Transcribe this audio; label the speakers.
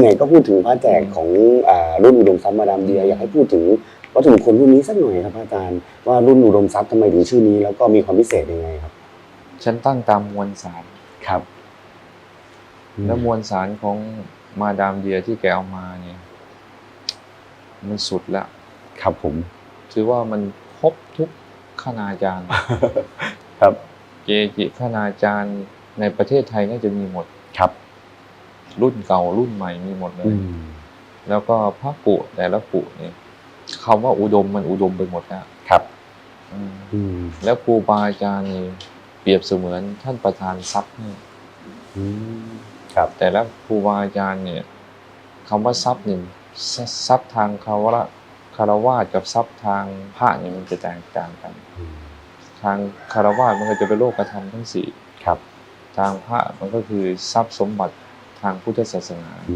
Speaker 1: ไหนๆก็พูดถึงพระแจกของอ่ารุ่นอุดมทรัพย์มาดามเดียอยากให้พูดถึงวัตถุมงคลรุ่นนี้สักหน่อยครับอาจารย์ว่ารุ่นอุดมทรัพย์ทำไมถึงชื่อนี้ แล้วก็มีความพิเศษยังไงครับ
Speaker 2: ฉันตั้งตามมวลสาร
Speaker 1: ครับ
Speaker 2: แล้วมวลสารของมาดามเดียที่แกเอามาเนี่ย มันสุดละ
Speaker 1: ครับผม
Speaker 2: ถือว่ามันครบทุกคณาจารย์
Speaker 1: ครับ
Speaker 2: เกจิคณาจารย์ในประเทศไทยน่าจะมีหมด
Speaker 1: ครับ
Speaker 2: รุ่นเก่ารุ่นใหม่มีหมดเลยแล้วก็พระกุแต่ละกุเนี่ยคำว่าอุดมมันอุดมไปหมดแล้ว
Speaker 1: ครับ
Speaker 2: อืม
Speaker 1: อืม
Speaker 2: แล้วครูบาอาจารย์นี่เปรียบเสมือนท่านประธานทรัพย์ให้
Speaker 1: อืมครับ
Speaker 2: แต่ละครูบาอาจารย์เนี่ยคำว่าทรัพย์เนี่ยทรัทรัพย์ทางคารวะคารวะกับทรัพย์ทางพระเนี่ยมันจะแตกต่างกัน ทางคารวะมันก็จะเป็นโลกธรรมทั้งสี่
Speaker 1: ครับ
Speaker 2: ทางพระมันก็คือทรัพย์สมบัติ ทางพุทธศาสนา